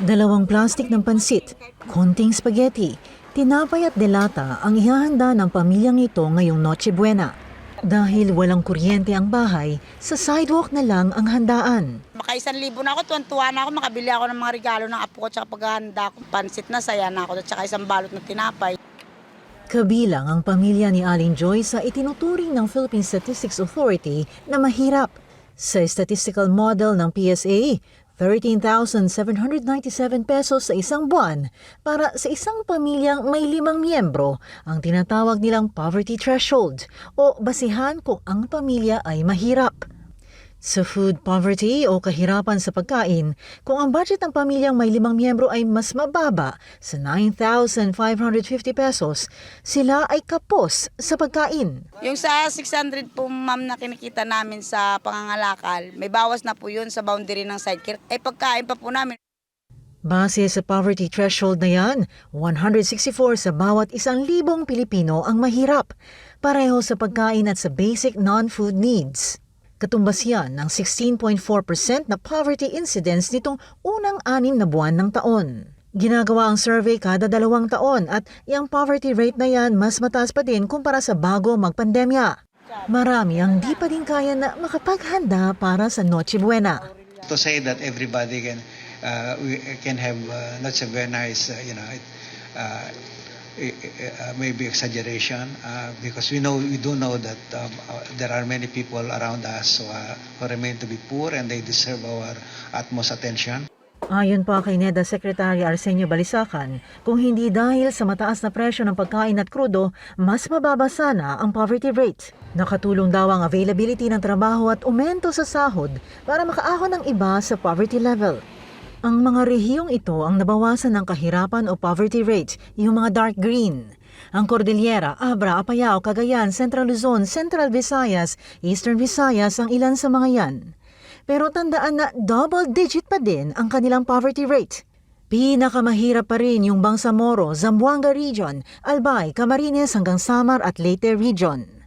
Dalawang plastik ng pansit, konting spaghetti, tinapay at delata ang ihahanda ng pamilyang ito ngayong Noche Buena. Dahil walang kuryente ang bahay, sa sidewalk na lang ang handaan. Maka isang libo na ako, tuwan-tuwa na ako, makabili ako ng mga regalo ng apo ko tsaka paghahanda ko. Pansit na, saya na ako, tsaka isang balot na tinapay. Kabilang ang pamilya ni Aling Joy sa itinuturing ng Philippine Statistics Authority na mahirap. Sa statistical model ng PSA, 13,797 pesos sa isang buwan para sa isang pamilyang may limang miyembro ang tinatawag nilang poverty threshold o basihan kung ang pamilya ay mahirap. Sa food poverty o kahirapan sa pagkain, kung ang budget ng pamilyang may limang miyembro ay mas mababa sa 9,550 pesos, sila ay kapos sa pagkain. Yung sa 600 po ma'am na kinikita namin sa pangangalakal, may bawas na po yun sa boundary ng sidecare. Ay pagkain pa po namin. Base sa poverty threshold na yan, 164 sa bawat isang libong Pilipino ang mahirap, pareho sa pagkain at sa basic non-food needs. Katumbas yan ng 16.4% na poverty incidence nitong unang anim na buwan ng taon. Ginagawa ang survey kada dalawang taon at yung poverty rate na yan mas mataas pa din kumpara sa bago magpandemya. Marami ang di pa din kaya na makapaghanda para sa Noche Buena. to say that everybody can uh, we can have uh, Noche Buena is uh, you know uh, uh, maybe exaggeration uh, because we know we do know that um, uh, there are many people around us who, uh, who remain to be poor and they deserve our utmost attention. Ayon pa kay NEDA Secretary Arsenio Balisacan, kung hindi dahil sa mataas na presyo ng pagkain at krudo, mas mababa sana ang poverty rate. Nakatulong daw ang availability ng trabaho at umento sa sahod para makaahon ng iba sa poverty level. Ang mga rehiyong ito ang nabawasan ng kahirapan o poverty rate, yung mga dark green. Ang Cordillera, Abra, Apayao, Cagayan, Central Luzon, Central Visayas, Eastern Visayas ang ilan sa mga yan. Pero tandaan na double digit pa din ang kanilang poverty rate. Pinakamahirap pa rin yung Bangsamoro, Zamboanga Region, Albay, Camarines hanggang Samar at Leyte Region.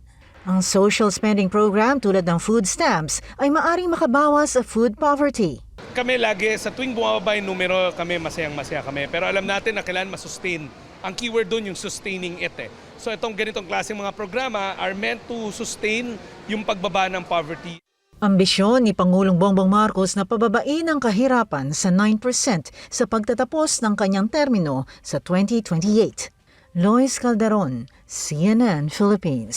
Ang social spending program tulad ng food stamps ay maaring makabawas sa food poverty. kami lagi, sa tuwing bumababa yung numero, kami masayang masaya kami. Pero alam natin na kailangan masustain. Ang keyword doon yung sustaining it eh. So itong ganitong klaseng mga programa are meant to sustain yung pagbaba ng poverty. Ambisyon ni Pangulong Bongbong Marcos na pababain ang kahirapan sa 9% sa pagtatapos ng kanyang termino sa 2028. Lois Calderon, CNN Philippines.